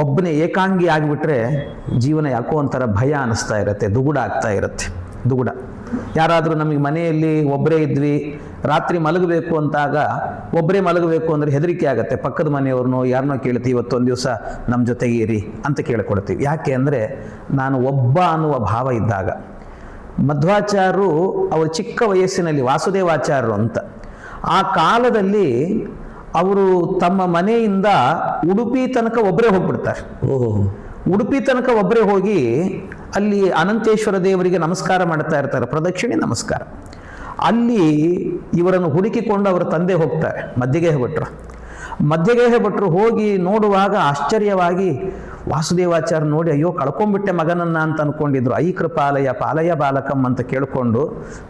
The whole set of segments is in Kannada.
ಒಬ್ಬನೇ ಏಕಾಂಗಿ ಆಗಿಬಿಟ್ರೆ ಜೀವನ ಯಾಕೋ ಒಂಥರ ಭಯ ಅನ್ನಿಸ್ತಾ ಇರುತ್ತೆ, ದುಗುಡ ಆಗ್ತಾ ಇರುತ್ತೆ, ದುಗುಡ. ಯಾರಾದರೂ ನಮಗೆ ಮನೆಯಲ್ಲಿ ಒಬ್ಬರೇ ಇದ್ವಿ, ರಾತ್ರಿ ಮಲಗಬೇಕು ಅಂತಾಗ ಒಬ್ಬರೇ ಮಲಗಬೇಕು ಅಂದರೆ ಹೆದರಿಕೆ ಆಗುತ್ತೆ, ಪಕ್ಕದ ಮನೆಯವ್ರನ್ನೋ ಯಾರನ್ನೋ ಕೇಳ್ತೀವಿ, ಇವತ್ತೊಂದು ದಿವಸ ನಮ್ಮ ಜೊತೆಗೆ ಇರಿ ಅಂತ ಕೇಳ್ಕೊಡ್ತೀವಿ. ಯಾಕೆ ಅಂದರೆ ನಾನು ಒಬ್ಬ ಅನ್ನುವ ಭಾವ ಇದ್ದಾಗ. ಮಧ್ವಾಚಾರ್ಯರು ಅವರು ಚಿಕ್ಕ ವಯಸ್ಸಿನಲ್ಲಿ ವಾಸುದೇವಾಚಾರ್ಯರು ಅಂತ. ಆ ಕಾಲದಲ್ಲಿ ಅವರು ತಮ್ಮ ಮನೆಯಿಂದ ಉಡುಪಿ ತನಕ ಒಬ್ಬರೇ ಹೋಗ್ಬಿಡ್ತಾರೆ. ಉಡುಪಿ ತನಕ ಒಬ್ಬರೇ ಹೋಗಿ ಅಲ್ಲಿ ಅನಂತೇಶ್ವರ ದೇವರಿಗೆ ನಮಸ್ಕಾರ ಮಾಡ್ತಾ ಇರ್ತಾರೆ. ಪ್ರದಕ್ಷಿಣೆ ನಮಸ್ಕಾರ. ಅಲ್ಲಿ ಇವರನ್ನು ಹುಡುಕಿಕೊಂಡು ಅವರ ತಂದೆ ಹೋಗ್ತಾರೆ ಮಧ್ಯಗೇಹ ಭಟ್ರು. ಮಧ್ಯಗೇಹ ಭಟ್ರು ಹೋಗಿ ನೋಡುವಾಗ ಆಶ್ಚರ್ಯವಾಗಿ ವಾಸುದೇವಾಚಾರ್ಯ ನೋಡಿ ಅಯ್ಯೋ ಕಳ್ಕೊಂಡ್ಬಿಟ್ಟೆ ಮಗನನ್ನ ಅಂತ ಅನ್ಕೊಂಡಿದ್ರು. ಐ ಕೃಪಾಲಯ ಪಾಲಯ ಬಾಲಕಂ ಅಂತ ಕೇಳಿಕೊಂಡು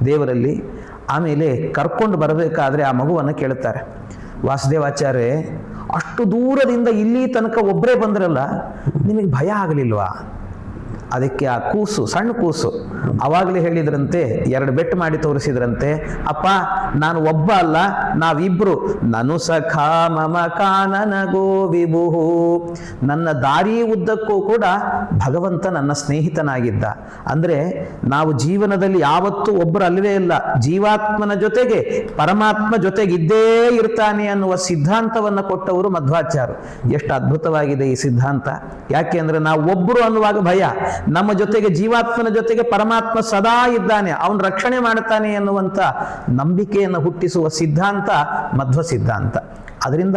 ದೇವರಲ್ಲಿ ಆಮೇಲೆ ಕರ್ಕೊಂಡು ಬರಬೇಕಾದ್ರೆ ಆ ಮಗುವನ್ನು ಕೇಳ್ತಾರೆ. ವಾಸುದೇವಾಚಾರ್ಯ ಅಷ್ಟು ದೂರದಿಂದ ಇಲ್ಲಿ ತನಕ ಒಬ್ಬರೇ ಬಂದ್ರಲ್ಲ ನಿಮಗೆ ಭಯ ಆಗಲಿಲ್ವಾ? ಅದಕ್ಕೆ ಆ ಕೂಸು, ಸಣ್ಣ ಕೂಸು. ಅವಾಗಲೇ ಹೇಳಿದ್ರಂತೆ, ಎರಡು ಬೆಟ್ಟು ಮಾಡಿ ತೋರಿಸಿದ್ರಂತೆ, ಅಪ್ಪ, ನಾನು ಒಬ್ಬ ಅಲ್ಲ, ನಾವಿಬ್ರು. ನನು ಸಖ ಮಮ ಕಾನನ ಗೋ ವಿಭುಹು ನನ್ನ ದಾರಿ ಉದ್ದಕ್ಕೂ ಕೂಡ ಭಗವಂತ ನನ್ನ ಸ್ನೇಹಿತನಾಗಿದ್ದ. ಅಂದ್ರೆ, ನಾವು ಜೀವನದಲ್ಲಿ ಯಾವತ್ತೂ ಒಬ್ಬರು ಅಲ್ಲವೇ ಇಲ್ಲ. ಜೀವಾತ್ಮನ ಜೊತೆಗೆ ಪರಮಾತ್ಮ ಜೊತೆಗಿದ್ದೇ ಇರ್ತಾನೆ ಅನ್ನುವ ಸಿದ್ಧಾಂತವನ್ನು ಕೊಟ್ಟವರು ಮಧ್ವಾಚಾರ್ಯ ಎಷ್ಟು ಅದ್ಭುತವಾಗಿದೆ ಈ ಸಿದ್ಧಾಂತ. ಯಾಕೆ ಅಂದ್ರೆ, ನಾವು ಒಬ್ಬರು ಅನ್ನುವಾಗ ಭಯ. ನಮ್ಮ ಜೊತೆಗೆ ಜೀವಾತ್ಮನ ಜೊತೆಗೆ ಪರಮಾತ್ಮ ಸದಾ ಇದ್ದಾನೆ, ಅವನು ರಕ್ಷಣೆ ಮಾಡ್ತಾನೆ ಎನ್ನುವಂಥ ನಂಬಿಕೆಯನ್ನು ಹುಟ್ಟಿಸುವ ಸಿದ್ಧಾಂತ ಮಧ್ವ ಸಿದ್ಧಾಂತ ಅದರಿಂದ